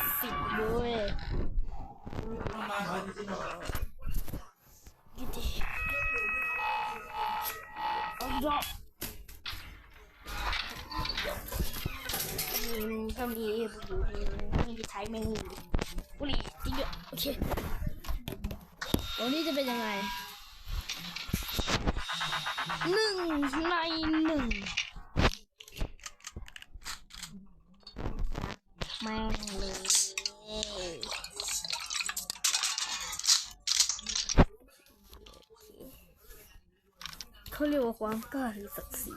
ขสิทธิ์ด้วยกิติเอาดอกก็มีบุหรี่มีไทยแมงมุมบุหรี่จริงด้วยโอเควันนี้จะเป็นยังไงหนึ่งในหนึ่งแม่ง เขาเรียกว่าความกล้าหรือศักดิ์ศรี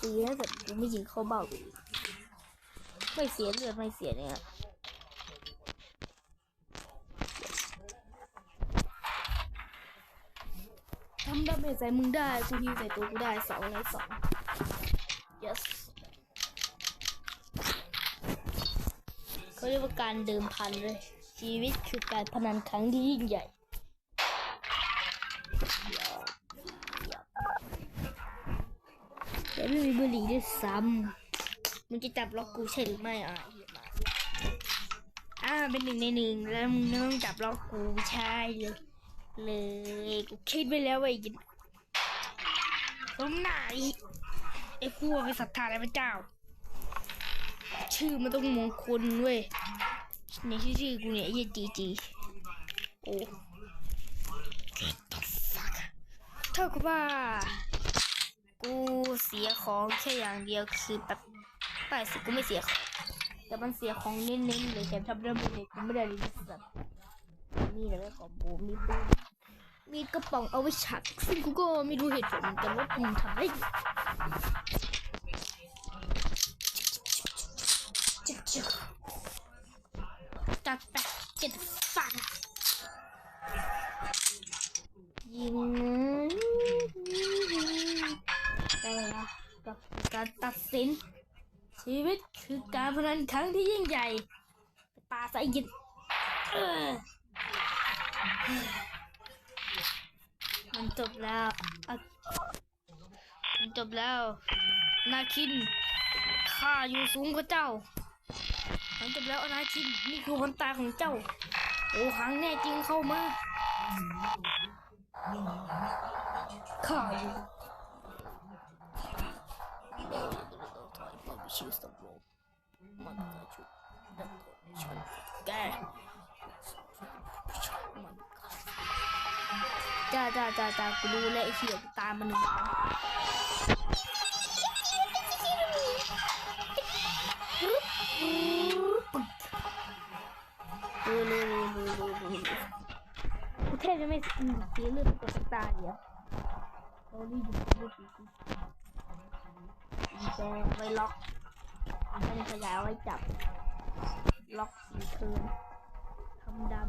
ตีถ้าเกิดกูไม่ยิงเข้าเบ้าไม่เสียเลือดไม่เสียเนี่ยทำดาเมจใส่มึงได้กูฮิวใส่ตัวกูได้สองในสอง yes เขาเรียกว่าการเดิมพันเลย ชีวิตคือการพนันครั้งที่ยิ่งใหญ่แต่ไม่มีบุหรี่ด้วยซ้ำมึงจะจับล็อกกูใช่หรือไม่อะอ่าเป็นหนึ่งในหนึ่งแล้วมึงต้องจับล็อกกูใช่เลยเลยกูคิดไปแล้วว่าไอ้ยินสมหนาไอ้ไอ้พวกไปศรัทธาในพระเจ้า ชื่อมันต้องมงคลเว้ยในชื่อชื่อกูเนี่ยเยจีจีโอ้ Get the fuck เท่ากับว่า กูเสียของแค่อย่างเดียวคือแบบไม่สิกูไม่เสียของ แต่มันเสียของเน้นๆเลยแต่ทำเรื่องมือเลยกูไม่ได้เลยสัตว์นี่แหละของกูมีปืนมีกระป๋องเอาไว้ฉักซึ่งกูก็ไม่รู้เหตุผลเหมือนกันว่ากูทำได้ยังไง จัดไปเจ็ดฟังยิงได้เวลากับการตัดสิน ชีวิตคือการพนันครั้งที่ยิ่งใหญ่ปลาใส่ยินมันจบแล้วมันจบแล้ว นาคินข้าอยู่สูงกว่าเจ้า มันจบแล้วอนาคินนี่คือวันตาของเจ้า โอ้หังแน่จริงเข้ามาข้าอยู่ะชุดดังชนแกจ้าจ้าจ้าจ้ากูรู้แล้วไอ้เหี้ยตามมันหนึ่ง เร็วเร็วเร็วเร็วเร็วเร็วเร็วกูแทบจะไม่เสีเลือดตัวสตาร์เดียวเรารีดูดูดูดูแดงไว้ล็อกเป็นขยายไว้จับ ล็อกสีคืนทำดำ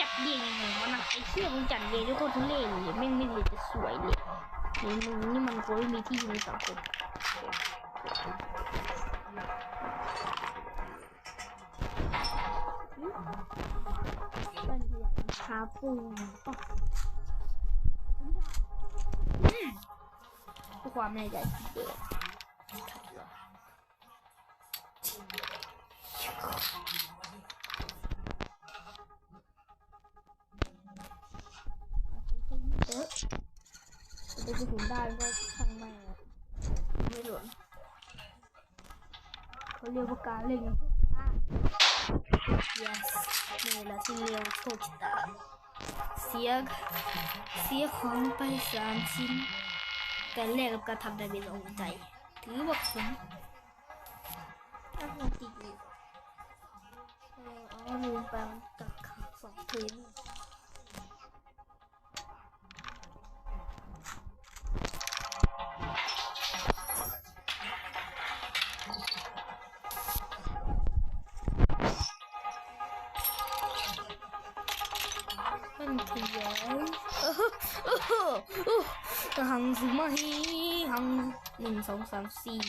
จับเย็นยังไงวะนไอ้เชี่ยมึงจัดเย็นด้วยโคตรทุเรศเลยแม่ไม่เลยจะสวยเลยนี่มึงนี่มันควรไม่มีที่อยู่ในสังคม คาปูป่ะเพื่อความแน่ใจเด็กเออจะไปถึงได้ก็ช่างแม่ไม่หลวมเขาเรียกว่าการเล่น yes นี่แหละที่เรียกว่าโชคชะตาเสียเสียของไปสามชิ้น แต่แรกกับการทำได้เป็นองใจ ถือว่าคุ้มถ้ามันติดอยู่เอออ๋อลืมไปมันกักขังสองคืนมั หังหนึ่งสองสามสี่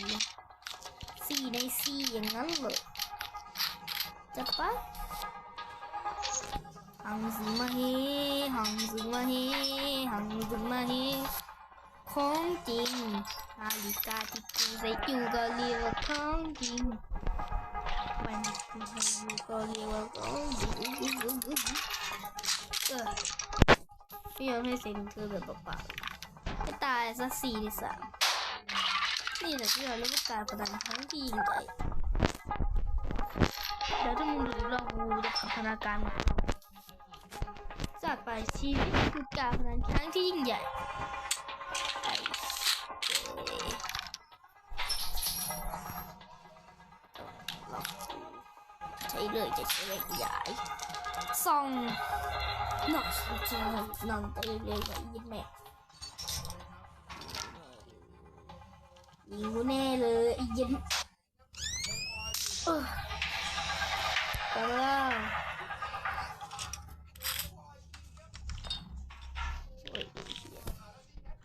สี่ในสี่อย่างนั้นเหรอจะปะหังสุมาเฮหังสุมาเฮหังสุมาเฮของจริงนาฬิกาที่กูใส่อยู่ก็เรียกว่าของจริงวันที่กูใส่อยู่ก็เรียกว่าของจริงเออไม่ยอมให้เซ็นคือแบบเปล่าๆ ไม่ตายสักสี่ในสามนี่แหละที่เราเรียกว่าการพนันครั้งที่ยิ่งใหญ่แล้วถ้ามึงดูเรากูจะพัฒนาการของเราจากไปชีวิตคือการพนันครั้งที่ยิ่งใหญ่ไอ้เจ๊ล็อกใช้เลยจะใช้เลยใหญ่ส่องนอกจริงนอนไปเลยกับยิงแม่ ยิงกูแน่เลยไอ้ยินเออไปแล้วโอ้ยไอ้เหี้ย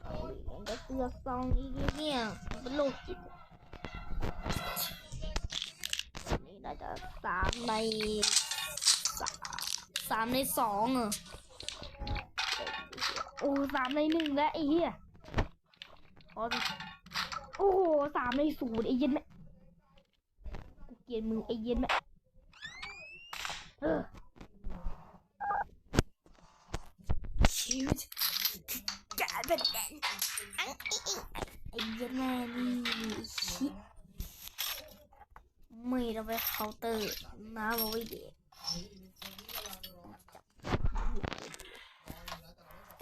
เอาอีกมันก็เสือกซองอีกเนี่ยเป็นโรคจิตนี่น่าจะสามในสามสามในสองเหรอโอ้สามในหนึ่งแล้วไอ้เหี้ยพอดิ โอ้โหสามในศูนย์ไอ้เย็นแม่กูเกลียดมึงไอ้เย็นแม่เออชีวิตการเป็นแดนอังอิงไอ้เหี้ยันแม่นี่ชิไม่เราไปเคาน์เตอร์น้ำมาไว้เด็ก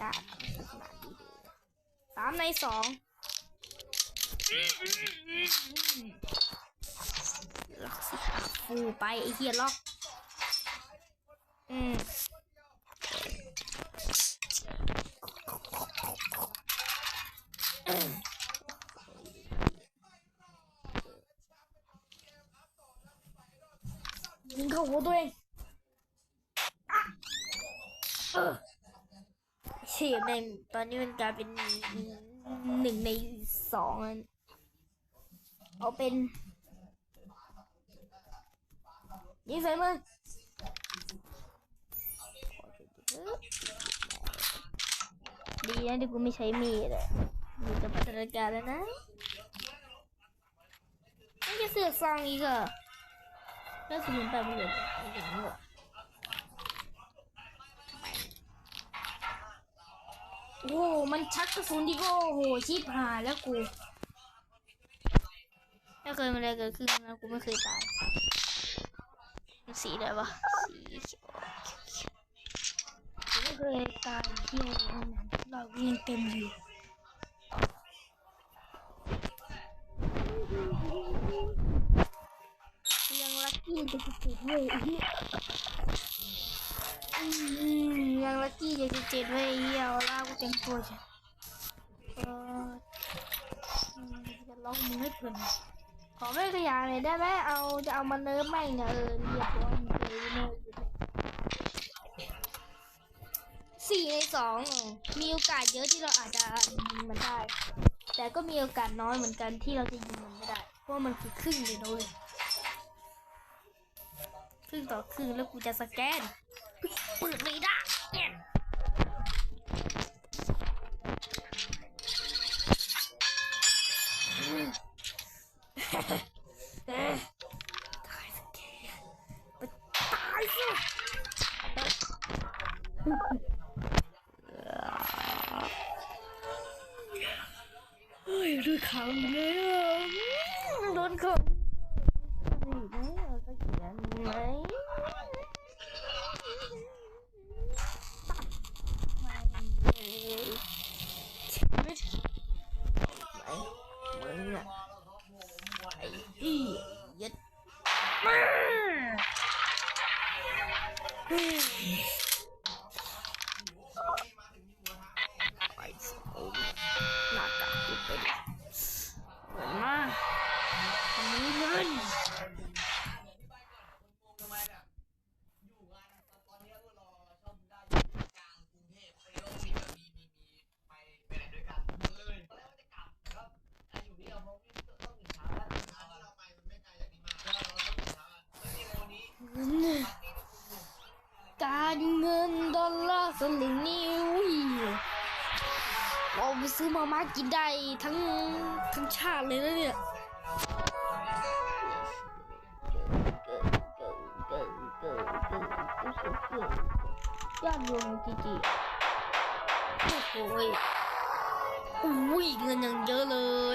กาดสามในสอง ล็อกสิครับฟูไปไอ้เหี้ยล็อกอืมยิงเข้าหัวตัวเองอะเออเชี่ยแม่งตอนนี้มันกลายเป็นหนึ่งในสองอ เอาเป็นยิงใส่มึงดีนะที่กูไม่ใช้มีดอะมีจะพัฒนาการแล้วนะไม่จะเสือกซองอีกเหรอก็คือมันแบบเหลืออย่างนี้โอ้โห มันชักกระสุนดิโก้โห ชิบหายแล้วกู ไม่เคยมาเลยเกิดขึ้นนะกูไม่เคยตายสีอะไรวะสีเขียวกูไม่เคยตายที่ยวเรายังเต็มอยู่ยังลักกี้จะเจ็ดเว้ยยังลักกี้จะเจ็ดเว้ยเหี้ยเอาล่ากูเต็มตัวจ้ะเออจะล็อกมือให้เพื่อน ขอไม่ขยายเลยได้ไหมเอาจะเอามาเนิร์ฟไม่เนี่ยเออเรียบร้อยเลยเนิร์ฟอสี่ในสองมีโอกาสเยอะที่เราอาจจะยิงมันได้ แต่ก็มีโอกาสน้อยเหมือนกันที่เราจะยิงมันไม่ได้ เพราะมันคือครึ่งเลยนะเว้ยครึ่งต่อครึ่งแล้วกูจะสแกน โดนขังเลยอะโดนขังนี่นะเอาสักเขียนไหมชีวิตไหนมึงอะไอ้อียัดมา ไปซื้อมาม่ากินได้ทั้งทั้งชาติเลยนะเนี่ยยอดรวมจีจีโอ้โหอุ้ยเงินอย่างเยอะเลย